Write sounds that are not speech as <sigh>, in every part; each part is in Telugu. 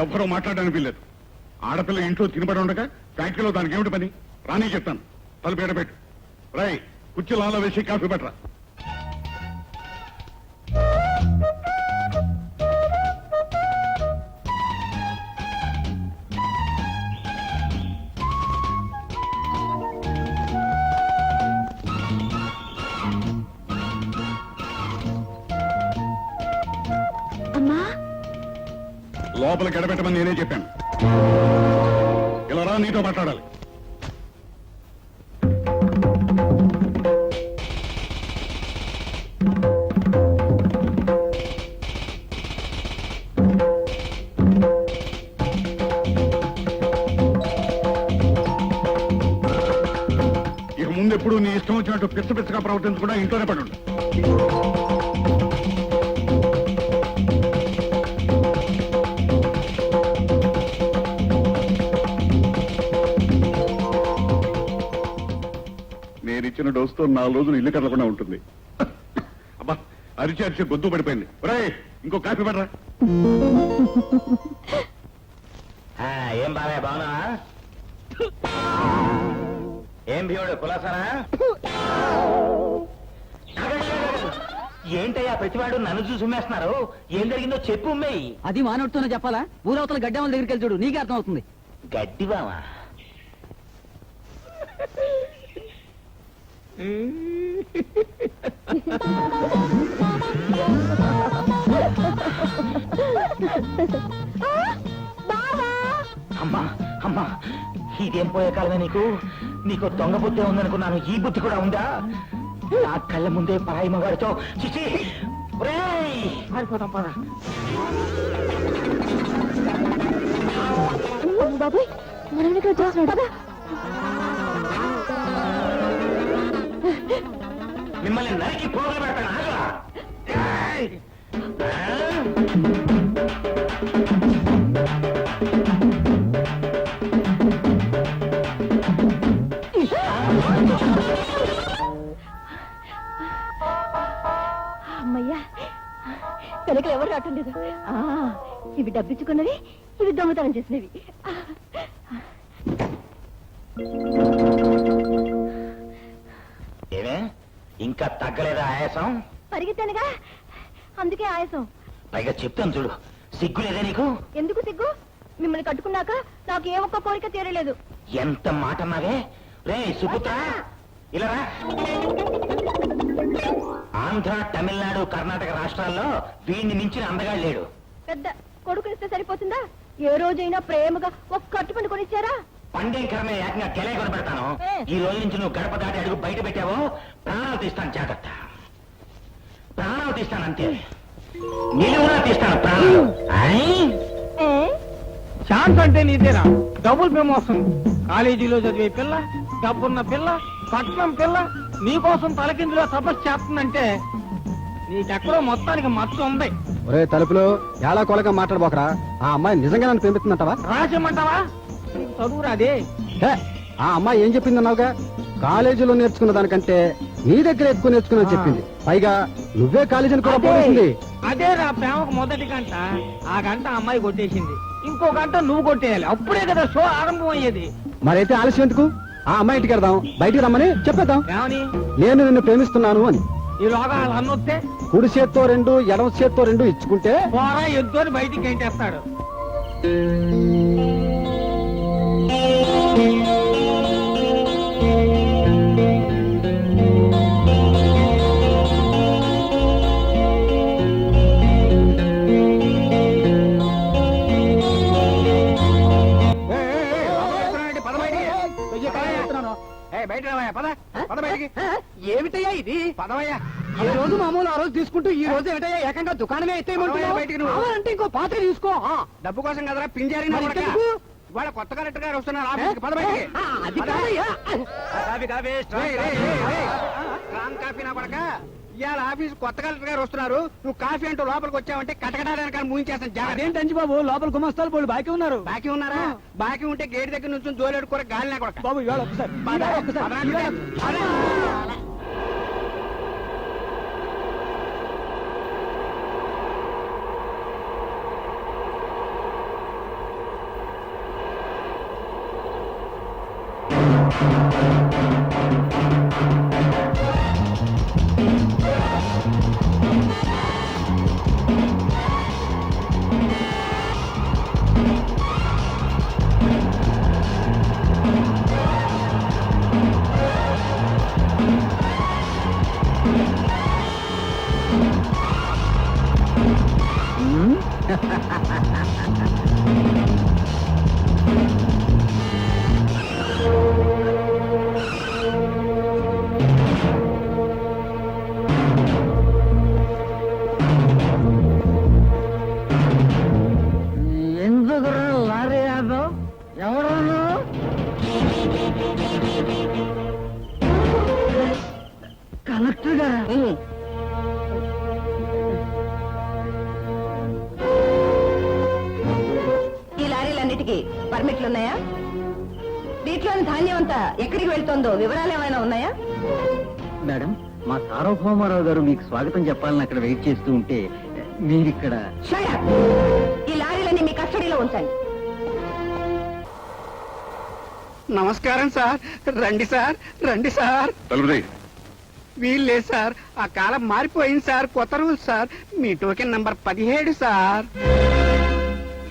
ఎవ్వరూ మాట్లాడడానికి వీల్లేదు. ఆడపిల్ల ఇంట్లో తినబడి ఉండగా ఫ్యాక్టరీలో దానికి ఏమిటి పని? రాని చెప్తాను. తలుపు ఎడబెట్టు. రై కుర్చీ లాలో వేసి కాఫీ పెట్టరా. లోపల గడపెట్టమని నేనే చెప్పాను. ఇలా రా నీతో మాట్లాడాలి. ఇక ముందు ఎప్పుడు నీ ఇష్టం వచ్చినట్టు పిచ్చ పిచ్చగా ప్రవర్తించకుండా ఇంట్లోనే పడి ఇచ్చిన డోసుతో నాలుగు రోజులు ఇల్లు కదలకుండా ఉంటుంది. అబ్బా అరిచి అరిచి గొంతు పడిపోయింది. ఒరేయ్ ఇంకో కాఫీ పడరా. ఆ, ఏం బాగా బాగున్నా ఏం భీముడు కులాసానా ఏంటయ్యా ప్రతివాడు నన్ను చూసి ఉమ్మేస్తున్నారు? ఏం జరిగిందో చెప్పు ఉమ్మేయి. అది మానవుడితోనే చెప్పాలా? ఊరవతల గడ్డమ్మల దగ్గరికి వెళ్ళి చూడు నీకే అర్థం అవుతుంది గడ్డి అమ్మా అమ్మా ఇదేం పోయే కాలమే నీకు? నీకు దొంగ బుద్ధి ఉందనుకున్నాను. ఈ బుద్ధి కూడా ఉందా? నా కళ్ళ ముందే పరాయి మగాడితో చిచి పద. బాబాయ్ మనం ఇక్కడ వచ్చేస్తున్నాడు మిమ్మల్ని నరికి పోగలు పెడతాను అమ్మయ్యా వెనకలు ఎవరు రావటం లేదు ఆ, ఇవి డబ్బిచ్చుకున్నవి ఇవి దొంగతనం చేసినవి. ఇంకా తగ్గలేదా ఆయాసం? పరిగెత్తానుగా. అందుకే ఆయాసం. పైగా చెప్తాను చూడు. సిగ్గు లేదా నీకు? ఎందుకు సిగ్గు? మిమ్మల్ని కట్టుకున్నాక నాకు ఏ ఒక్క కోరిక తీరలేదు. ఎంత మాట అన్నావే? రే సుపుత్ర. ఇలా. ఆంధ్ర తమిళనాడు కర్ణాటక రాష్ట్రాల్లో వీడిని మించిన అందగాడు లేడు. పెద్ద కొడుకునిస్తే సరిపోతుందా? ఏ రోజైనా ప్రేమగా ఒక్క కట్టు పండు కొనిచ్చారా? పండేం కర్మే ఏకంగా గెలే కొనబెడతాను. ఈ రోజు నుంచి నువ్వు గడప దాటి అడుగు బయట పెట్టావో? ప్రాణాలు తీస్తాను జాగ్రత్త. ప్రాణాలు తీస్తాను అంతే. నిలువునా తీస్తాను ప్రాణాలు? ఛాన్స్ అంటే నీదేనా డబుల్ ప్రమోషన్ కాలేజీలో చదివే పిల్ల డబ్బున్న పిల్ల పట్నం పిల్ల నీకోసం తలకిందులో తపస్సు చేస్తుందంటే నీకెక్కడో మొత్తానికి మచ్చ ఉంది. ఒరే తలుపులు ఎలా కొలగా మాట్లాడబోకరా? ఆ అమ్మాయి నిజంగా నన్ను ప్రేమిస్తుందంటావా? రాసిమ్మంటావా నీకు చదువు రాదే. హే, ఆ అమ్మాయి ఏం చెప్పింది అన్నావుగా కాలేజీలో నేర్చుకున్న దానికంటే నీ దగ్గర ఎక్కువ నేర్చుకుని చెప్పింది. పైగా నువ్వే కాలేజీని కూడా అదే. పోలీసింది అదే రా ప్రేమకు మొదటి గంట. ఆ గంట అమ్మాయి కొట్టేసింది. ఇంకో గంట నువ్వు కొట్టేయాలి. అప్పుడే కదా షో ఆరంభం అయ్యేది. మరైతే ఆలస్యం ఎందుకు? ఆ అమ్మాయి ఇంటికి వెళ్దాం. బయటికి రమ్మని చెప్పేద్దాం. ఏమని? నేను నిన్ను ప్రేమిస్తున్నాను అని. ఈ లోగా వాళ్ళు అన్నొస్తే కుడి చేత్తో రెండు ఎడమ చేత్తో రెండు ఇచ్చుకుంటే? పోరా ఎద్దు అని బయటికి ఎంటేస్తాడు ఏమిటయ్యా ఇది? పదవయ్యా. ఈ రోజు మామూలు ఆ రోజు తీసుకుంటూ ఈ రోజు ఏమిటయ్యా ఏకంగా దుకాణమే అవునయ్యా, బయటికి నువ్వు. అంటే ఇంకో పాత్ర తీసుకో. డబ్బు కోసం కదరా పింజారి? ఇవాళ కొత్త కలెక్టర్ గారు వస్తున్నారు ఆఫీస్కి పద బయటికి. ఆ, అది కాదయ్యా. Coffee coffee strong coffee. Strong coffee నా పడక ఇవాళ ఆఫీస్ కొత్త కలెక్టర్ గారు వస్తున్నారు. నువ్వు కాఫీ అంటూ లోపలికి వచ్చావంటే కటకటానికి కానీ ముగించేస్తాను జాగ్రత్త. అదేంటంచి బాబు? లోపల గుమస్తాలు పోయి బాకీ ఉన్నారు. బాకీ ఉన్నారా? బాకీ ఉంటే గేట్ దగ్గర నుంచి జోలేడు కూర గాలి నా కొడక బాబు ఇవాళ ఒక్కసారి. ఉన్నాయా? వీటిలోని ధాన్యం అంతా ఎక్కడికి వెళ్తుందో వివరాలు ఏమైనా ఉన్నాయా? మేడం మా సార్వభౌమారావు గారు మీకు స్వాగతం చెప్పాలని అక్కడ వెయిట్ చేస్తూ ఉంటే మీరిక్కడ! ఈ లారీలన్నీ మీ కస్టడీలో ఉంచండి. నమస్కారం సార్. రండి సార్. రండి సార్. వీళ్ళే సార్. ఆ కాలం మారిపోయింది సార్. కొత్త రూల్స్ సార్. మీ టోకెన్ నంబర్ పదిహేడు సార్.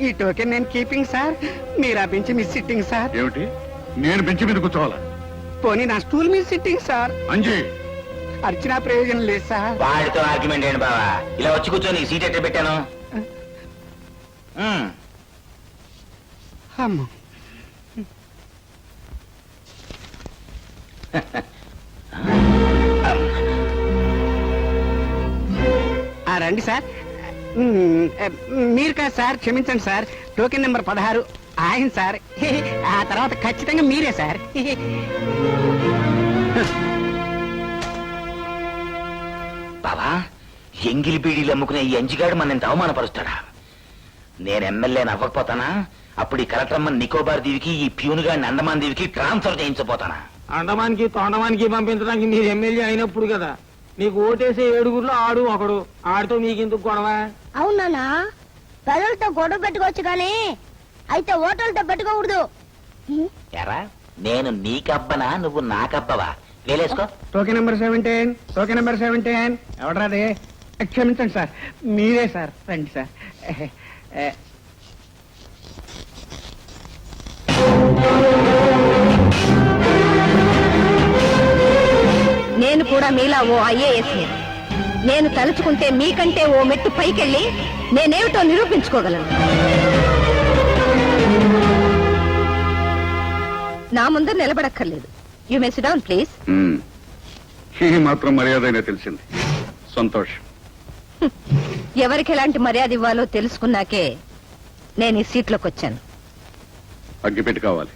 ఈ టోకెన్ నేను కీపింగ్ సార్ మీరు ఆ బెంచ్ మీద సిట్టింగ్ సార్ ఏమిటి? నేను బెంచి మీద కూర్చోవాలా? పోనీ నా స్టూల్ మీద సిట్టింగ్ సార్ అంజీ! అర్చనా ప్రయోజనం లేదు సార్ వాడితో ఆర్గ్యుమెంట్ ఏంటి బావా? ఇలా వచ్చి కూర్చొని సీట్ ఎక్కడ పెట్టాను? ఉమ్. అమ్మో. <laughs> ఆ, రండి సార్ మీరు కాదు సార్ క్షమించండి సార్. టోకెన్ నెంబర్ పదహారు. ఆయన సార్. ఆ తర్వాత ఖచ్చితంగా మీరే సార్. బావా ఎంగిలి బీడీలు అమ్ముకునే ఈ అంజిగాడు మన అవమానపరుస్తాడా? నేను ఎమ్మెల్యేని అవ్వకపోతానా అప్పుడు ఈ కలెక్టర్మ నికోబార్ దీవికి ఈ ప్యూన్ గాడిని అండమాన్ దీవికి ట్రాన్స్ఫర్ చేయించబోతానా? అండమానికి తొండమానికి పంపించడానికి మీరు ఎమ్మెల్యే అయినప్పుడు కదా. నీకు ఓటేసే ఏడుగురులో ఆడు ఒకడు. ఆడితో మీకెందుకు గొడవ? అవునా ప్రజలతో గొడవ పెట్టుకోవచ్చు కానీ అయితే ఓటర్లతో పెట్టుకోకూడదు. ఎరా నేను నీకబ్బనా నువ్వు నాకబ్బవా? వేలేసుకో. Token number seventeen token number seventeen. ఎవడరాదే క్షమించండి సార్ మీరే సార్ రండి సార్. ఏ, నేను కూడా మీలా ఓ ఐఏఎస్ నేను తలుచుకుంటే మీకంటే ఓ మెట్టు పైకెళ్ళి నేనేమిటో నిరూపించుకోగలను. నా ముందర నిలబడక్కర్లేదు. యు మే డౌన్ ప్లీజ్ మాత్రం మర్యాదైనా తెలిసింది. సంతోషం. <laughs> ఎవరికి ఎలాంటి మర్యాద ఇవ్వాలో తెలుసుకున్నాకే నేను ఈ సీట్లోకి వచ్చాను అగ్గిపెట్టి కావాలి.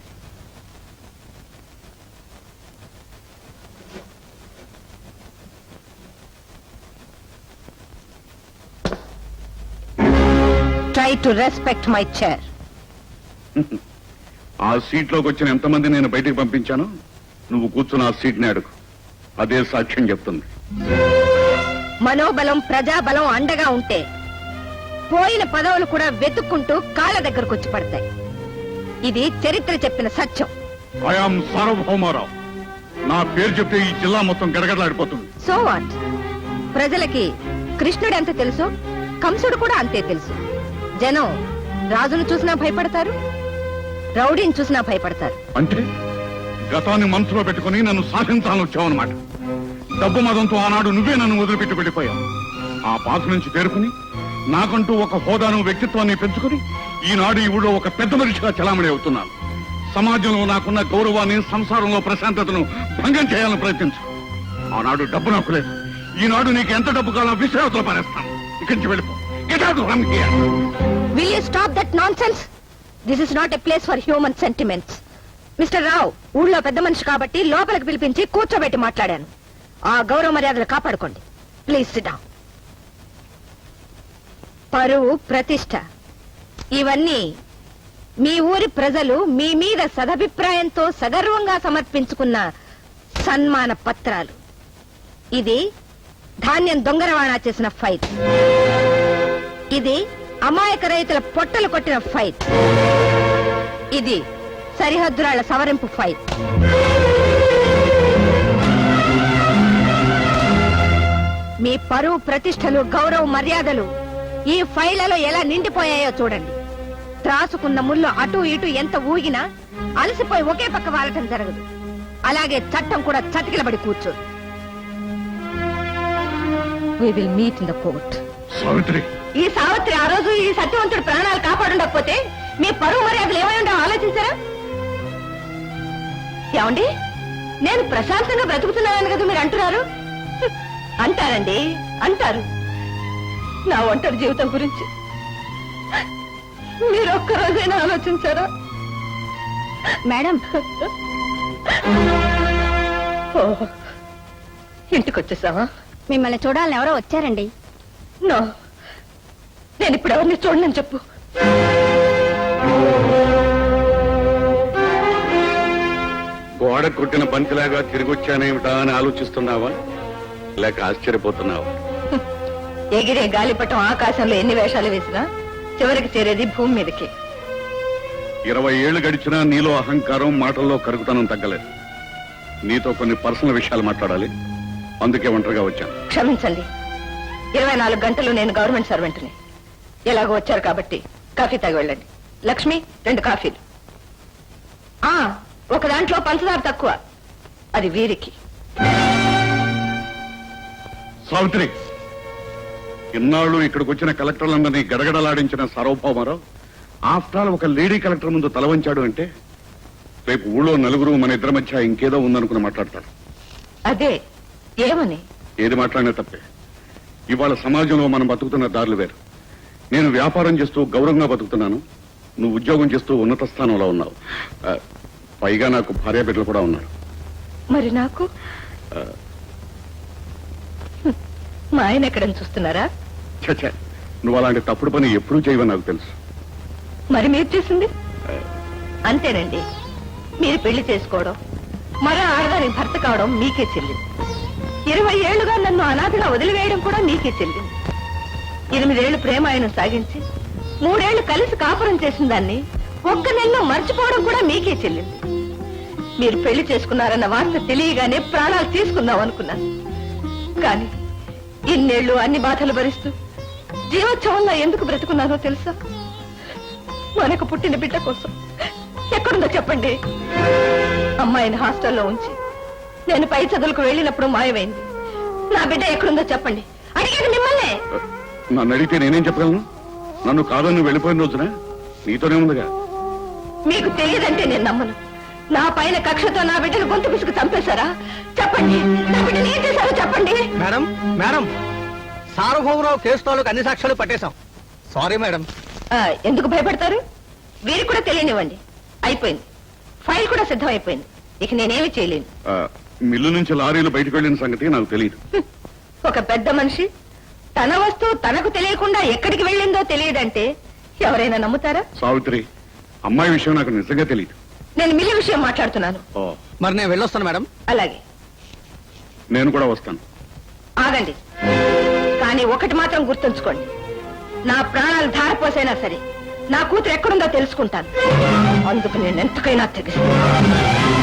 Try to respect my chair ఆ సీట్లోకి వచ్చిన ఎంతమంది నేను బయటికి పంపించాను నువ్వు కూర్చున్న ఆ సీట్ని అడుగు. అదే సాక్ష్యం చెప్తుంది. మనోబలం ప్రజాబలం అండగా ఉంటే పోయిన పదవులు కూడా వెతుక్కుంటూ కాళ్ళ దగ్గరకు వచ్చి పడతాయి. ఇది చరిత్ర చెప్పిన సత్యం. ఐఆమ్ సార్వభౌమారావు నా పేరు చెప్తే ఈ జిల్లా మొత్తం గడగడలాడిపోతుంది. సో వాట్ ప్రజలకి కృష్ణుడు ఎంత తెలుసో కంసుడు కూడా అంతే తెలుసు. జనం రాజును చూసినా భయపడతారు రౌడీని చూసినా భయపడతారు. అంటే గతాన్ని మనసులో పెట్టుకుని నన్ను సాధించాలని వచ్చావన్నమాట. డబ్బు మదంతో ఆనాడు నువ్వే నన్ను వదిలిపెట్టి వెళ్ళిపోయావు. ఆ బాధ నుంచి తేరుకుని నాకంటూ ఒక హోదాను వ్యక్తిత్వాన్ని పెంచుకుని ఈనాడు ఈ ఒక పెద్ద మనిషిగా చలామణి అవుతున్నాను. సమాజంలో నాకున్న గౌరవాన్ని సంసారంలో ప్రశాంతతను భంగం చేయాలని ప్రయత్నించు. ఆనాడు డబ్బు నాకు లేదు. ఈనాడు నీకు ఎంత డబ్బు కావాలో విశ్రాంతిలో పారేస్తాను. ఇక్కడి నుంచి వెళ్ళిపో. Get out from. Will you stop that nonsense this is not a place for human sentiments mister Rao ఊళ్ళో పెద్ద మనిషి కాబట్టి లోపలికి పిలిపించి కూర్చోబెట్టి మాట్లాడాను. ఆ గౌరవ మర్యాదలు కాపాడుకోండి. ప్లీజ్ సిడా పరువు ప్రతిష్ట. ఇవన్నీ మీ ఊరి ప్రజలు మీ మీద సదభిప్రాయంతో సగర్వంగా సమర్పించుకున్న సన్మాన పత్రాలు. ఇది ధాన్యం దొంగ రవాణా చేసిన ఫైల్. ఇది అమాయక రైతుల పొట్టలు కొట్టిన ఫైట్ ఇది సరిహద్దురాళ్ళ సవరింపు ఫైట్ మీ పరువు ప్రతిష్టలు గౌరవ మర్యాదలు ఈ ఫైళ్ళలో ఎలా నిండిపోయాయో చూడండి. త్రాసుకున్న ముళ్ళు అటు ఇటు ఎంత ఊగినా అలసిపోయి ఒకే పక్క వాలటం జరగదు. అలాగే చట్టం కూడా చతికిలబడి కూర్చోదు. We will meet in the court Savitri ఈ సావిత్రి ఆ రోజు ఈ సత్యవంతుడు ప్రాణాలు కాపాడుండకపోతే మీ పరువు మర్యాదలు ఏమై ఉండో ఆలోచించారా? ఏమండి? నేను ప్రశాంతంగా బ్రతుకుతున్నానని కదా మీరు అంటున్నారు. అంటారండి అంటారు. నా ఒంటరి జీవితం గురించి. మీరు ఒక్కరోజైనా ఆలోచించారా? మేడం. ఇంటికి వచ్చేసావా మిమ్మల్ని చూడాలని ఎవరో వచ్చారండి. నో నేను ఇప్పుడు ఎవరిని చూడనని చెప్పు. గోడ కొట్టిన బంతిలాగా తిరిగి వచ్చానేమిటా అని ఆలోచిస్తున్నావా? లేక ఆశ్చర్యపోతున్నావా? <laughs> ఎగిరే గాలిపటం ఆకాశంలో ఎన్ని వేషాలు వేసినా చివరికి చేరేది భూమి మీదకి. ఇరవై ఏళ్ళు గడిచినా నీలో అహంకారం మాటల్లో కరుగుతనం తగ్గలేదు. నీతో కొన్ని పర్సనల్ విషయాలు మాట్లాడాలి. అందుకే ఒంటరిగా వచ్చాను. క్షమించండి. ఇరవై నాలుగు గంటలు నేను గవర్నమెంట్ సర్వెంట్ని. ఎలాగో వచ్చారు కాబట్టి కాఫీ తాగి వెళ్ళండి. లక్ష్మి రెండు కాఫీలు. ఆ ఒక దాంట్లో పంచదార తక్కువ. అది వీరికి. సావిత్రి ఇన్నాళ్ళు ఇక్కడికి వచ్చిన కలెక్టర్లందరినీ గడగడలాడించిన సార్వభౌమారావు ఆఫ్టర్ ఆల్ ఒక లేడీ కలెక్టర్ ముందు తల వంచాడు అంటే రేపు ఊళ్ళో నలుగురు మన ఇద్దరి మధ్య ఇంకేదో ఉందనుకుని మాట్లాడతాడు. అదే ఏమని? ఏది మాట్లాడినా తప్పే. ఇవాళ సమాజంలో మనం బతుకుతున్న దారులు వేరు. నేను వ్యాపారం చేస్తూ గౌరవంగా బతుకుతున్నాను. నువ్వు ఉద్యోగం చేస్తూ ఉన్నత స్థానంలో ఉన్నావు. పైగా నాకు భార్య బిడ్డలు కూడా ఉన్నారు. మరి నాకు. మా ఆయన ఎక్కడని చూస్తున్నారా? చచ్చా నువ్వు అలాంటి తప్పుడు పని ఎప్పుడూ చేయవని నాకు తెలుసు. మరి మీరు చేసింది? అంతేనండి. మీరు పెళ్ళి చేసుకోవడం మరో ఆడదానికి భర్త కావడం మీకే చెల్లింది. ఇరవై ఏళ్ళుగా నన్ను అనాథగా వదిలివేయడం కూడా మీకే చెల్లింది. ఎనిమిదేళ్ళు ప్రేమాయణం సాగించి మూడేళ్ళు కలిసి కాపురం చేసిన దాన్ని ఒక్క నెలలో మర్చిపోవడం కూడా మీకే చెల్లింది. మీరు పెళ్ళి చేసుకున్నారన్న వార్త తెలియగానే ప్రాణాలు తీసుకుందాం అనుకున్నాను. కానీ ఇన్నేళ్ళు అన్ని బాధలు భరిస్తూ జీవోత్సవంలో ఎందుకు బ్రతుకున్నానో తెలుసా? మనకు పుట్టిన బిడ్డ కోసం ఎక్కడుందో చెప్పండి. అమ్మాయిని హాస్టల్లో ఉంచి నేను పై చదువులకు వెళ్ళినప్పుడు మాయమైంది. నా బిడ్డ ఎక్కడుందో చెప్పండి. అడిగేది మిమ్మల్నే. నన్ను అడిగితే నేనేం చెప్పగలను? నన్ను కాదని నువ్వు వెళ్ళిపోయిన రోజున నీతోనే ఉందిగా. మీకు తెలియదంటే నేను నమ్మను. నా పైన కక్షతో నా బిడ్డను గొంతు పిసుకు చంపేశారా? చెప్పండి. నా బిడ్డను ఏం చేశారో చెప్పండి. మేడం మేడం సార్వభౌమరావు కేసు తాలూకు అన్ని సాక్ష్యాలు పట్టేశాం. Sorry madam. ఆ, ఎందుకు భయపడతారు? వీరికి కూడా తెలియనివ్వండి. అయిపోయింది. ఫైల్ కూడా సిద్ధం అయిపోయింది ఇక నేనేమి చేయలేను. ఆ, మిల్లు నుంచి లారీలు బయటకు వెళ్ళిన సంగతి నాకు తెలియదు. ఒక పెద్ద మనిషి తన వస్తువు తనకు తెలియకుండా ఎక్కడికి వెళ్ళిందో తెలియదంటే ఎవరైనా నమ్ముతారా? సావిత్రి అమ్మాయి విషయం నాకు నిజంగా తెలియదు నేను మిల్లి విషయం మాట్లాడుతున్నాను. ఓ. మరి నేను వెళ్ళొస్తాను మేడం. అలాగే. నేను కూడా వస్తాను. ఆగండి. కానీ ఒకటి మాత్రం గుర్తుంచుకోండి. నా ప్రాణాలు ధారపోసైనా సరే నా కూతురు ఎక్కడుందో తెలుసుకుంటాను. అందుకు నేను ఎంతకైనా తెగిస్తాను.